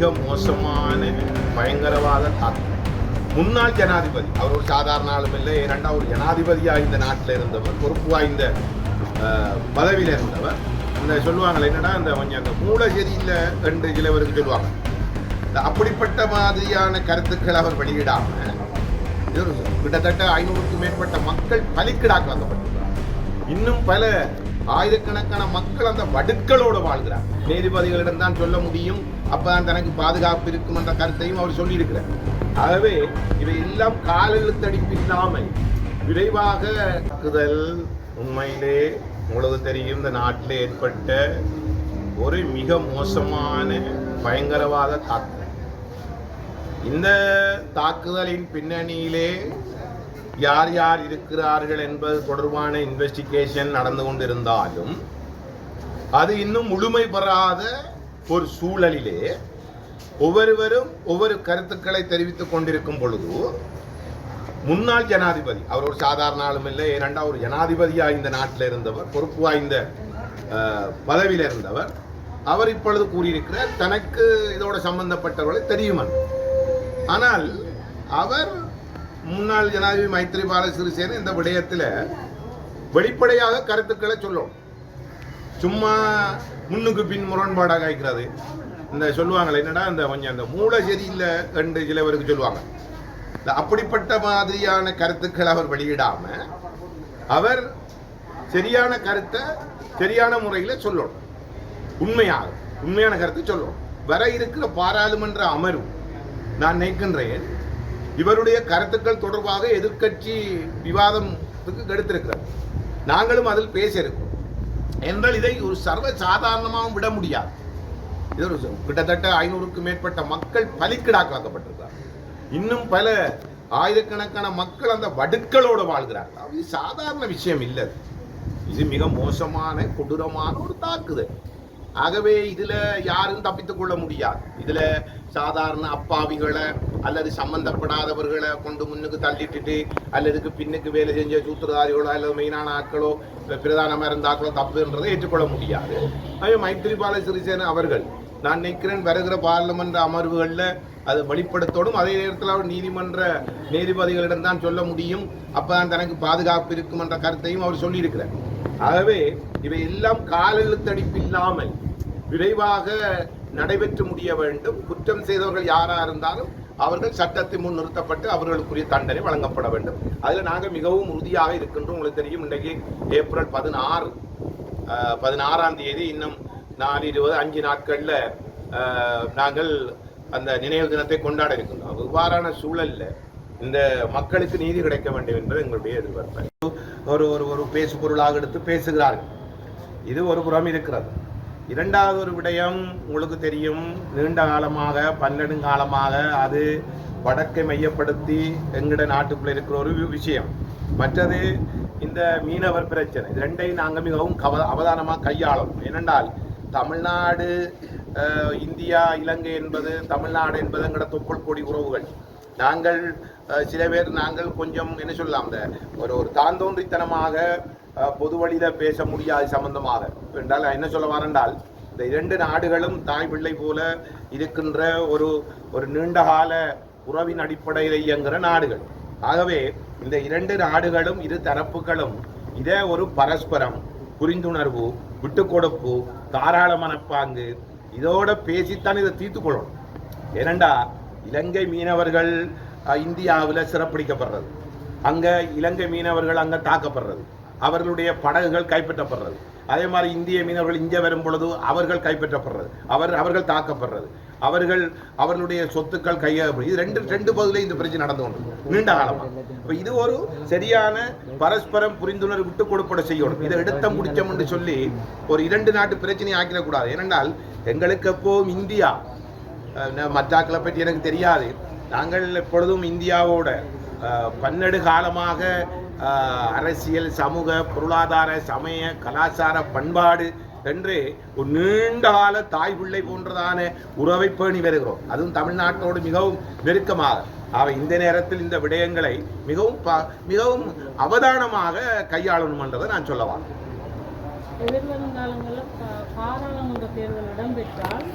மிக மோசமான பயங்கரவாத தாக்கம் முன்னாள் ஜனாதிபதி அவர் ஒரு சாதாரண ஆளும் இல்லை இரண்டாவது ஒரு ஜனாதிபதியாக இந்த நாட்டில் இருந்தவர் பொறுப்பு வாய்ந்த பதவியில் இருந்தவர். இந்த சொல்லுவாங்களே என்னடா இந்த கொஞ்சம் அந்த மூளை சரியில்லை என்று சிலவருக்கு சொல்லுவாங்க. இந்த அப்படிப்பட்ட மாதிரியான கருத்துக்கள் அவர் வெளியிடாமல் கிட்டத்தட்ட ஐநூறுக்கும் மேற்பட்ட மக்கள் பலிக்கிடாக்கப்பட்டிருக்கிறார் இன்னும் பல ஆயிரக்கணக்கான மக்கள் அந்த வடுக்களோடு வாழ்கிறார். நீதிபதிகளிடம் தான் சொல்ல முடியும். அப்பதான் தனக்கு பாதுகாப்பு இருக்கும் என்ற கருத்தையும் அவர் சொல்லியிருக்கிறார். ஆகவே இவை எல்லாம் காலெழுத்தடிப்பு இல்லாமல் விரைவாக தாக்குதல் உண்மையிலே உங்களுக்கு தெரியும். இந்த நாட்டில் ஏற்பட்ட ஒரு மிக மோசமான பயங்கரவாத தாக்குதல். இந்த தாக்குதலின் பின்னணியிலே யார் யார் இருக்கிறார்கள் என்பது தொடர்பான இன்வெஸ்டிகேஷன் நடந்து கொண்டிருந்தாலும் அது இன்னும் முழுமை பெறாத ஒரு சூழலிலே ஒவ்வொருவரும் ஒவ்வொரு கருத்துக்களை தெரிவித்துக் கொண்டிருக்கும் பொழுது முன்னாள் ஜனாதிபதி அவர் ஒரு சாதாரண ஆளும் இல்லை ஏனண்டா ஒரு ஜனாதிபதியாக இந்த நாட்டில் இருந்தவர் பொறுப்பு வாய்ந்த பதவியில் இருந்தவர் அவர் இப்பொழுது கூறியிருக்கிறார் தனக்கு இதோட சம்பந்தப்பட்டவர்களை தெரியுமன் ஆனால் அவர் முன்னாள் ஜனாதிபதி மைத்ரிபால சிறிசேன இந்த விடயத்தில் வெளிப்படையாக கருத்துக்களை சொல்லணும் சும்மா முன்னுக்கு பின் முரண்பாடாக காய்க்கிறது இந்த சொல்லுவாங்களே என்னடா இந்த கொஞ்சம் அந்த மூளை சரியில்லை என்று சிலவருக்கு சொல்லுவாங்க. இந்த அப்படிப்பட்ட மாதிரியான கருத்துக்களை அவர் வெளியிடாம அவர் சரியான கருத்தை சரியான முறையில் சொல்லணும். உண்மையாக உண்மையான கருத்தை சொல்லணும். வர இருக்கிற பாராளுமன்ற அமர்வு நான் நினைக்கின்றேன் இவருடைய கருத்துக்கள் தொடர்பாக எதிர்க்கட்சி விவாதத்துக்கு கெடுத்திருக்கிறார் நாங்களும் அதில் பேசியிருக்கோம் என்றால் இதை ஒரு சர்வ சாதாரணமாகவும் விட முடியாது. இது ஒரு கிட்டத்தட்ட ஐநூறுக்கும் மேற்பட்ட மக்கள் பலிக்கிடாக்கலாக்கப்பட்டிருக்கிறார் இன்னும் பல ஆயிரக்கணக்கான மக்கள் அந்த வடுக்களோடு வாழ்கிறார்கள். அது சாதாரண விஷயம் இல்லை இது மிக மோசமான கொடூரமான ஒரு தாக்குதல். ஆகவே இதுல யாரும் தப்பித்துக் கொள்ள முடியாது. இதுல சாதாரண அப்பாவிகளை அல்லது சம்பந்தப்படாதவர்களை கொண்டு முன்னுக்கு தள்ளிட்டுட்டு அல்லதுக்கு பின்னுக்கு வேலை செஞ்ச சூத்திரதாரிகளோ அல்லது மெயினான ஆட்களோ பிரதானமாக இருந்தாக்களோ தப்புன்றதை ஏற்றுக்கொள்ள முடியாது. அதே மைத்திரிபால சிறிசேன அவர்கள் நான் நினைக்கிறேன் வருகிற பாராளுமன்ற அமர்வுகளில் அது வெளிப்படுத்தோடும் அதே நேரத்தில் அவர் நீதிமன்ற நீதிபதிகளிடம் தான் சொல்ல முடியும். அப்பதான் தனக்கு பாதுகாப்பு இருக்கும் என்ற கருத்தையும் அவர் சொல்லியிருக்கிறார். ஆகவே இவை எல்லாம் காலெழுத்தடிப்பு இல்லாமல் விரைவாக நடைபெற்று முடிய வேண்டும். குற்றம் செய்தவர்கள் யாரா இருந்தாலும் அவர்கள் சட்டத்தின் முன் நிறுத்தப்பட்டு அவர்களுக்குரிய தண்டனை வழங்கப்பட வேண்டும். அதில் நாங்கள் மிகவும் உறுதியாக இருக்கின்றோம். உங்களுக்கு தெரியும் இன்றைக்கு ஏப்ரல் பதினாறு அஹ், பதினாறாம் தேதி இன்னும் நாலு இருபது அஞ்சு நாட்களில் நாங்கள் அந்த நினைவு தினத்தை கொண்டாட இருக்கின்றோம். இவ்வாறான சூழல்ல இந்த மக்களுக்கு நீதி கிடைக்க வேண்டும் என்பது எங்களுடைய எதிர்பார்ப்பு. ஒரு ஒரு ஒரு பேசு பொருளாக எடுத்து பேசுகிறார்கள். இது ஒரு புறம் இருக்கிறது. இரண்டாவது ஒரு விடயம் உங்களுக்கு தெரியும். நீண்ட காலமாக பன்னெடுங்காலமாக அது வடக்கை மையப்படுத்தி எங்கட நாட்டுக்குள்ள இருக்கிற ஒரு விஷயம். மற்றது இந்த மீனவர் பிரச்சனை. இது ரெண்டையும் நாங்கள் மிகவும் கவ அவதானமாக கையாளும் ஏனென்றால் தமிழ்நாடு இந்தியா இலங்கை என்பது தமிழ்நாடு என்பது எங்கட தொப்புள் கொடி உறவுகள். நாங்கள் சில பேர் நாங்கள் கொஞ்சம் என்ன சொல்லலாம் இந்த ஒரு ஒரு தாந்தோன்றித்தனமாக பொது வழியில் பேச முடியாது சம்பந்தமாக. என்றால் என்ன சொல்ல வரேன்டால் இந்த இரண்டு நாடுகளும் தாய் பிள்ளை போல இருக்கின்ற ஒரு ஒரு நீண்டகால உறவின் அடிப்படையில் இயங்குகிற நாடுகள். ஆகவே இந்த இரண்டு நாடுகளும் இரு தரப்புகளும் இதே ஒரு பரஸ்பரம் புரிந்துணர்வு விட்டு கொடுப்பு தாராள மனப்பாங்கு இதோட பேசித்தான் இதை தீர்த்து கொள்ளணும். ஏனண்டா இலங்கை மீனவர்கள் இந்தியாவில் இந்தியாவுல சிறப்பிடிக்கப்படுறது. அங்க இலங்கை மீனவர்கள் அங்க தாக்கப்படுறது. அவர்களுடைய படகுகள் கைப்பற்றப்படுறது. அதே மாதிரி இந்திய மீனவர்கள் இங்கே வரும் பொழுது அவர்கள் கைப்பற்றப்படுறது. அவர் அவர்கள் தாக்கப்படுறது. அவர்கள் அவர்களுடைய சொத்துக்கள் கையகப்படுது இது ரெண்டு ரெண்டு பகுதியில இந்த பிரச்சனை நடந்து கொண்டு நீண்ட காலமாக இப்போ இது ஒரு சரியான பரஸ்பரம் புரிந்துணர்வு விட்டு கொடுப்பட செய்யணும். இதை எடுத்த முடிச்சோம் என்று சொல்லி ஒரு இரண்டு நாட்டு பிரச்சனையை ஆக்கிடக்கூடாது. ஏனென்றால் எங்களுக்கு எப்போவும் இந்தியா மற்றாக்களை பற்றி எனக்கு தெரியாது. நாங்கள் எப்பொழுதும் இந்தியாவோட பன்னெடு காலமாக அரசியல் சமூக பொருளாதார சமய கலாச்சார பண்பாடு என்று ஒரு நீண்ட கால தாய் பிள்ளை போன்றதான உறவை பேணி வருகிறோம். அதுவும் தமிழ்நாட்டோடு மிகவும் நெருக்கமாக. அவை இந்த நேரத்தில் இந்த விடயங்களை மிகவும் ப- மிகவும் அவதானமாக கையாளணும் என்றதை நான் சொல்ல வரேன் எதிர்வரும் காலங்களில் பாராளுமன்ற தேர்தல் இடம்பெற்றால்